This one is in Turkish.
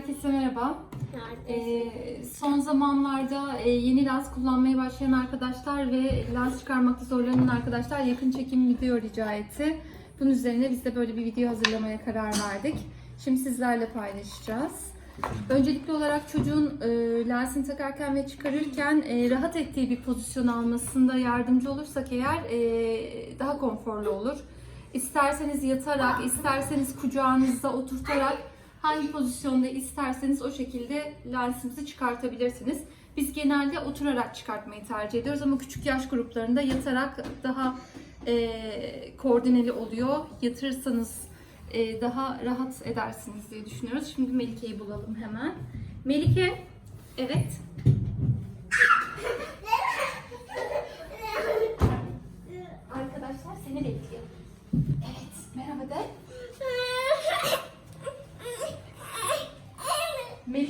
Herkese merhaba. Ee, son zamanlarda e, yeni lens kullanmaya başlayan arkadaşlar ve lens çıkarmakta zorlanan arkadaşlar yakın çekim video rica etti. Bunun üzerine biz de böyle bir video hazırlamaya karar verdik. Şimdi sizlerle paylaşacağız. Öncelikli olarak çocuğun e, lensini takarken ve çıkarırken e, rahat ettiği bir pozisyon almasında yardımcı olursak eğer e, daha konforlu olur. İsterseniz yatarak, isterseniz kucağınızda oturtarak hangi pozisyonda isterseniz o şekilde lensinizi çıkartabilirsiniz. Biz genelde oturarak çıkartmayı tercih ediyoruz ama küçük yaş gruplarında yatarak daha e, koordineli oluyor. Yatırırsanız e, daha rahat edersiniz diye düşünüyoruz. Şimdi Melike'yi bulalım hemen. Melike, evet. Arkadaşlar seni bekliyor. Evet, merhaba de. Melike